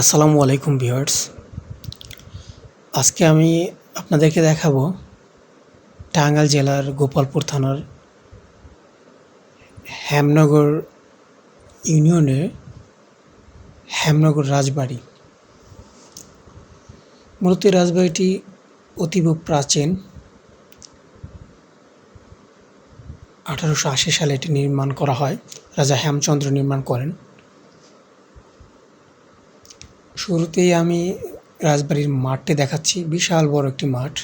আসসালামু আলাইকুম ভিউয়ার্স। আজকে আমি আপনাদেরকে দেখাবো টাঙ্গাইল জেলার গোপালপুর থানার হেমনগর ইউনিয়নের হেমনগর রাজবাড়ি। মূলত রাজবাড়িটি অতীব প্রাচীন। আঠারোশো আশি সালে এটি নির্মাণ করা হয়। রাজা হেমচন্দ্র নির্মাণ করেন। শুরুতেই আমি রাজবাড়ির মাঠটি দেখাচ্ছি। বিশাল বড় একটি মাঠ।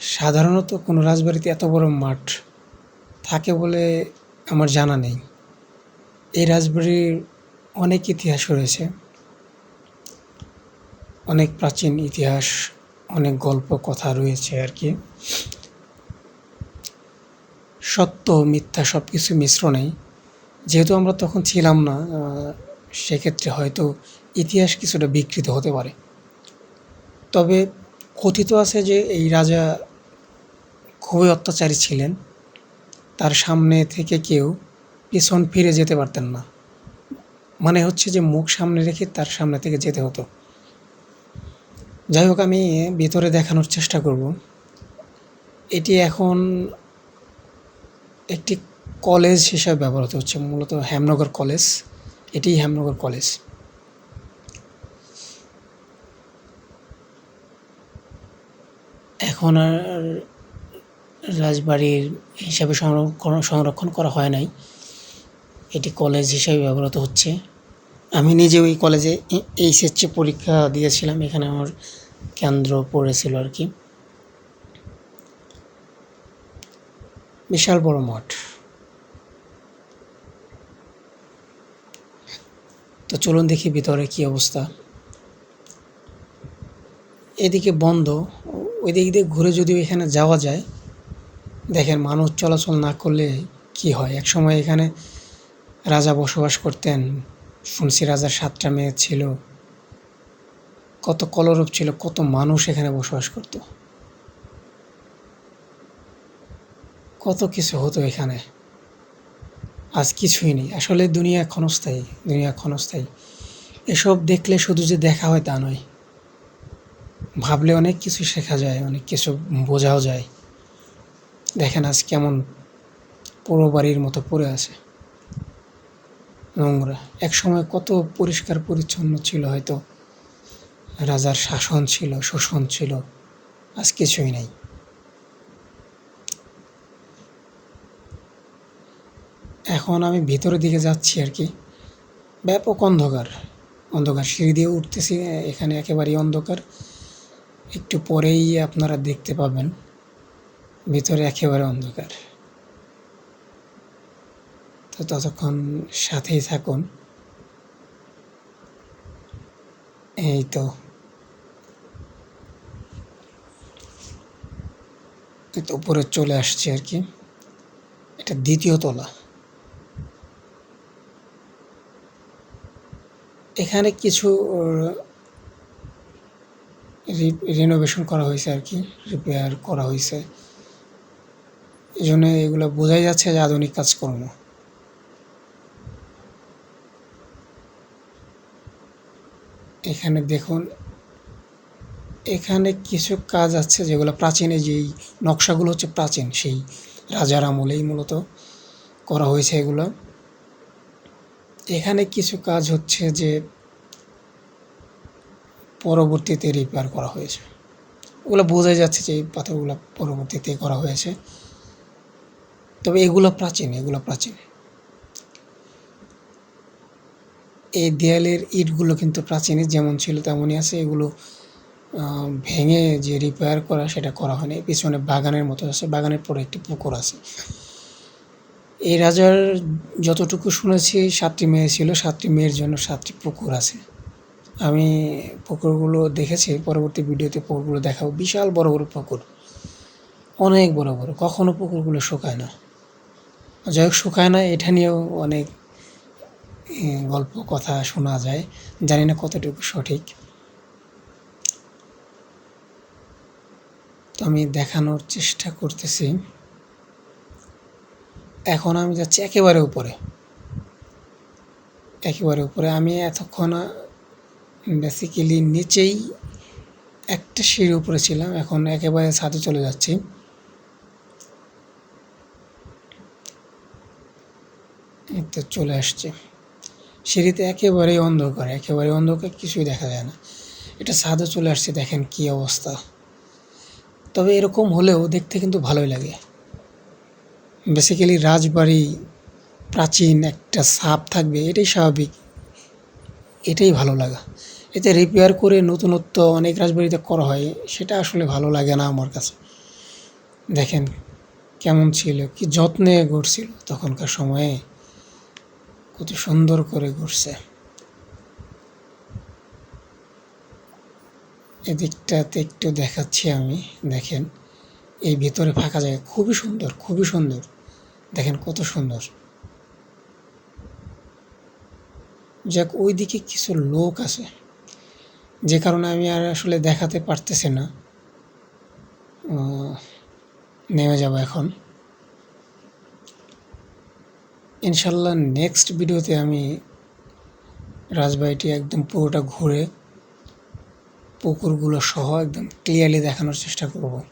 সাধারণত কোনো রাজবাড়িতে এত বড় মাঠ থাকে বলে আমার জানা নেই। এই রাজবাড়ির অনেক ইতিহাস রয়েছে। অনেক প্রাচীন ইতিহাস, অনেক গল্প কথা রয়েছে আর কি। সত্য, মিথ্যা সব কিছু মিশ্রণেই। যেহেতু আমরা তখন ছিলাম না সেক্ষেত্রে হয়তো ইতিহাস কিছুটা বিকৃত হতে পারে। তবে কথিত আছে যে এই রাজা খুবই অত্যাচারী ছিলেন। তার সামনে থেকে কেউ পিছন ফিরে যেতে পারতেন না। মানে হচ্ছে যে মুখ সামনে রেখে তার সামনে থেকে যেতে হতো। যাই হোক, আমি ভিতরে দেখানোর চেষ্টা করব। এটি এখন একটি কলেজ হিসাবে ব্যবহৃত হচ্ছে, মূলত হেমনগর কলেজ। এটি হেমনগর কলেজ। এখন আর রাজবাড়ির হিসাবে সংরক্ষণ সংরক্ষণ করা হয় নাই। এটি কলেজ হিসাবে ব্যবহৃত হচ্ছে। আমি নিজেও এই কলেজে এইচএসসি পরীক্ষা দিয়েছিলাম, এখানে আমার কেন্দ্র পড়েছিল আর কি। বিশাল বড় মাঠ। তো চলুন দেখি ভিতরে কি অবস্থা। এদিকে বন্ধ ওই দিক দিয়ে ঘুরে যদি এখানে যাওয়া যায়, দেখেন মানুষ চলাচল না করলে কি হয়? এক সময় এখানে রাজা বসবাস করতেন, শুনছি রাজার সাতটা মেয়ে ছিল। কত কলরূপ ছিল, কত মানুষ এখানে বসবাস করত। কত কিছু হতো এখানে। আজ কিছুই নেই। আসলে দুনিয়া ক্ষণস্থায়ী দুনিয়া ক্ষণস্থায়ী এসব দেখলে শুধু যে দেখা হয় তা নয়, ভাবলে অনেক কিছু শেখা যায়, অনেক কিছু বোঝাও যায়। দেখেন আজ কেমন পুরো বাড়ির মতো পড়ে আছে। নোংরা। এক সময় কত পরিষ্কার পরিচ্ছন্ন ছিল হয়তো। রাজার শাসন ছিল, শোষণ ছিল, আজ কিছুই নেই। এখন আমি ভিতরের দিকে যাচ্ছি আর কি। ব্যাপক অন্ধকার। অন্ধকার সিঁড়ি দিয়ে উঠতেছি, এখানে একেবারেই অন্ধকার। একটু পরেই আপনারা দেখতে পাবেন, ভিতরে একেবারে অন্ধকার। তো ততক্ষণ সাথেই থাকুন। এই তো। উপরে চলে আসছে আর কি। এটা দ্বিতীয় তলা। এখানে কিছু রিনোভেশন করা হয়েছে আর কি রিপেয়ার করা হয়েছে। এই জন্য এগুলো বোঝাই যাচ্ছে যে আধুনিক কাজকর্ম। এখানে দেখুন, এখানে কিছু কাজ আছে যেগুলো প্রাচীনে যেই নকশাগুলো হচ্ছে প্রাচীন, সেই রাজার আমলেই মূলত করা হয়েছে এগুলো। এখানে কিছু কাজ হচ্ছে যে পরবর্তীতে রিপেয়ার করা হয়েছে। ওগুলো বোঝা যাচ্ছে যে এই পাথরগুলো পরবর্তীতে করা হয়েছে। তবে এগুলো প্রাচীন এগুলো প্রাচীন। এই দেয়ালের ইটগুলো কিন্তু প্রাচীনই যেমন ছিল তেমনই আছে। এগুলো ভেঙে যে রিপেয়ার করা সেটা করা হয়নি। পিছনে বাগানের মতো আছে। বাগানের পরে একটি পুকুর আছে। এই রাজার যতটুকু শুনেছি, সাতটি মেয়ে ছিল। সাতটি মেয়ের জন্য সাতটি পুকুর আছে। আমি পুকুরগুলো দেখেছি, পরবর্তী ভিডিওতে পুকুরগুলো দেখাবো। বিশাল বড় বড় পুকুর। অনেক বড় বড়। কখনো পুকুরগুলো শুকায় না। যাই হোক, শুকায় না, এটা নিয়েও অনেক গল্প, কথা শোনা যায়। জানি না কতটুকু সঠিক। তো আমি দেখানোর চেষ্টা করতেছি। এখন আমি যাচ্ছি একেবারে উপরে। একেবারে উপরে। আমি এতক্ষণ বেসিক্যালি নিচেই একটা সিঁড়ির উপরে ছিলাম, এখন একেবারে ছাদে চলে যাচ্ছি। তো চলে আসছে। সিঁড়িতে একেবারেই অন্ধকার, একেবারে অন্ধকার কিছুই দেখা যায় না। এটা ছাদে চলে আসছে, দেখেন কি অবস্থা। তবে এরকম হলেও দেখতে কিন্তু ভালোই লাগে। বেসিক্যালি রাজবাড়ি প্রাচীন একটা ছাপ থাকবে, এটাই স্বাভাবিক। এটাই ভালো লাগা। এতে রিপেয়ার করে নতুনত্ব অনেক রাজবাড়িতে করা হয়, সেটা আসলে ভালো লাগে না আমার কাছে। দেখেন কেমন ছিল, কি যত্নে গড়ছিল তখনকার সময়ে। কত সুন্দর করে গড়ছে এদিকটাতে একটু দেখাচ্ছি আমি, দেখেন। এই ভিতরে ফাঁকা জায়গা, খুবই সুন্দর খুবই সুন্দর। দেখেন কত সুন্দর। যাক, ওইদিকে কিছু লোক আছে। যে কারণে আমি আর আসলে দেখাতে পারতেছি না। নেমে যাব এখন। ইনশাল্লাহ নেক্সট ভিডিওতে আমি রাজবাড়িটি একদম পুরোটা ঘুরে পুকুরগুলো সহ একদম ক্লিয়ারলি দেখানোর চেষ্টা করব।